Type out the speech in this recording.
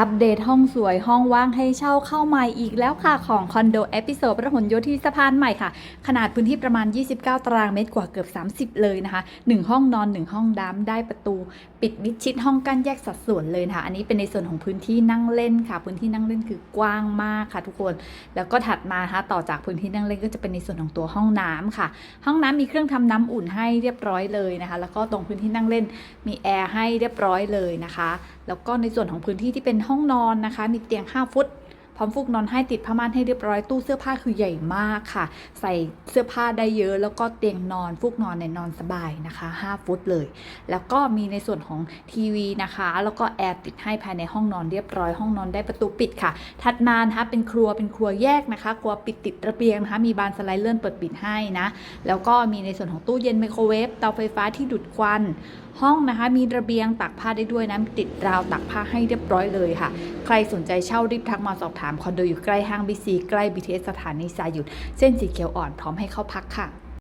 อัปเดตห้องสวยห้องว่างให้เช่าเข้าใหม่อีกแล้วค่ะ ของคอนโดเอพิโซดพระหลโยธินสะพานใหม่ค่ะ ขนาดพื้นที่ประมาณ 29 ตารางเมตรกว่าเกือบ 30 เลยนะคะ 1 ห้องนอน 1 ห้องดำได้ประตู ปิดมิดชิดห้องกั้นแยกสัดส่วนเลยนะคะ อันนี้เป็นในส่วนของพื้นที่นั่งเล่นค่ะ พื้นที่นั่งเล่นคือกว้างมากค่ะ ทุกคน แล้วก็ถัดมานะคะต่อจากพื้นที่นั่งเล่นก็จะเป็นในส่วนของตัวห้องน้ำค่ะ ห้องน้ำมีเครื่องทำน้ำอุ่นให้เรียบร้อยเลยนะคะ แล้วก็ตรงพื้นที่นั่งเล่นมีแอร์ให้เรียบร้อยเลยนะคะ แล้วก็ในส่วนของพื้นที่ที่เป็นห้องนอนนะคะ มีเตียง 5 ฟุต พร้อมฟูกนอนให้ติดผ้าม่านให้เรียบร้อยตู้เสื้อผ้าคือใหญ่มากค่ะ ใส่เสื้อผ้าได้เยอะแล้วก็เตียงนอนฟูกนอนในยนอนสบายนะคะ 5 ฟุตเลย แล้วก็มีในส่วนของทีวีนะคะ แล้วก็แอร์ติดให้ภายในห้องนอนเรียบร้อยห้องนอนได้ประตูปิดค่ะ ถัดมานะคะเป็นครัวเป็นครัวแยกนะคะ ครัวปิดติดระเบียงนะคะมีบานสไลด์เลื่อนเปิดปิดให้นะแล้วก็มีในส่วนของตู้เย็นไมโครเวฟเตาไฟฟ้าที่ดูดควันห้องนะคะมีระเบียงตักผ้าได้ด้วยนะติดราวตักผ้าให้เรียบร้อยเลยค่ะ ใครสนใจเช่ารีบทักมาสอบถามคอนโดอยู่ใกล้ห้างบีซี ใกล้ BTS สถานีสายหยุด เส้นสีเขียวอ่อนพร้อมให้เข้าพักค่ะ